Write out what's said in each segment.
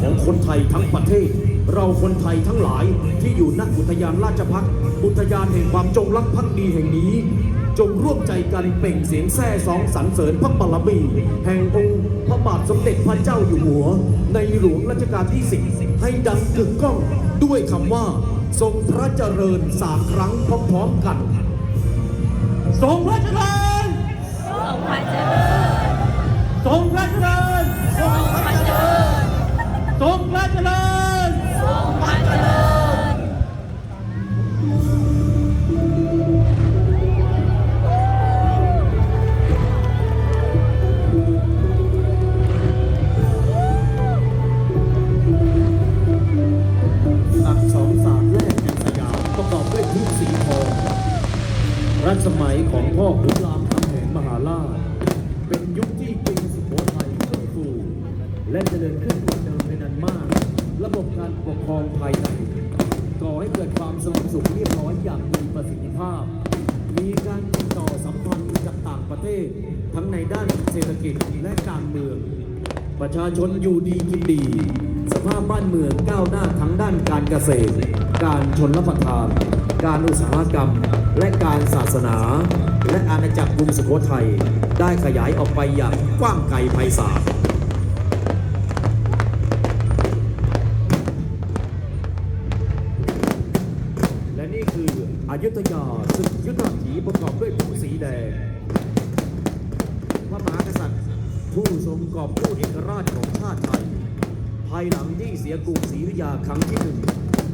ของคนไทยทั้งประเทศ เราคนไทยทั้งหลายที่อยู่ณอุทยานราชพักษ์อุทยานแห่งความจงรักภักดีแห่งนี้ จงร่วมใจกันเปล่งเสียงแซ่สองสรรเสริญพระบารมีแห่งองค์พระบาทสมเด็จพระเจ้าอยู่หัว ในหลวงรัชกาลที่สิบให้ดังกึกก้องด้วยคำว่า ทรงพระเจริญสามครั้งพร้อมๆกัน ทรงพระเจริญทรงพระเจริญทรงพระเจริญ ทรงพระเจริญทรงพระเจริญอักษรศาสตร์แรกแห่งสยามประกอบด้วยทุกสีทอง รัชสมัยของพ่อขุนรามคำแหงมหาราช เป็นยุคที่กรุงสุโขทัยเฟื่องฟูและเจริญขึ้น ระบบการปกครองภายในก่อให้เกิดความสงบสุขเรียบร้อยอย่างมีประสิทธิภาพ มีการติดต่อสัมพันธ์กับต่างประเทศ ทั้งในด้านเศรษฐกิจและการเมือง ประชาชนอยู่ดีกินดี สภาพบ้านเมืองก้าวหน้าทั้งด้านการเกษตร การชนรับประทาน การอุตสาหกรรม และการศาสนา และอาณาจักรกรุงสุโขทัยได้ขยายออกไปอย่างกว้างไกลไพศาล คืออยุธยาศึกยุทธถีประกอบด้วยธงสีแดง พระมหากษัตริย์ ผู้ทรงกอบกู้เอกราชของชาติไทย ภายหลังที่เสียกรุงศรีอยุธยาครั้งที่หนึ่ง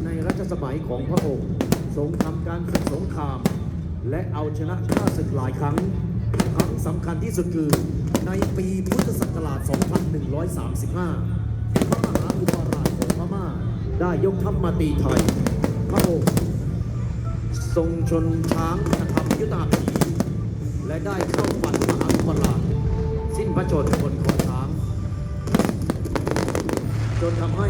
ในรัชสมัยของพระองค์ ทรงทำการศึกสงคราม และเอาชนะข้าศึกหลายครั้ง ครั้งสำคัญที่สุดคือในปีพุทธศักราช 2135 พระมหาอุปราชของพม่าได้ยกทัพมาตีไทย พระองค์ ทรงชนช้างกระทำยุทธาภีและได้เข้าฝันมหาอุราสิ้นพระชนม์บนคอช้าง จนทำให้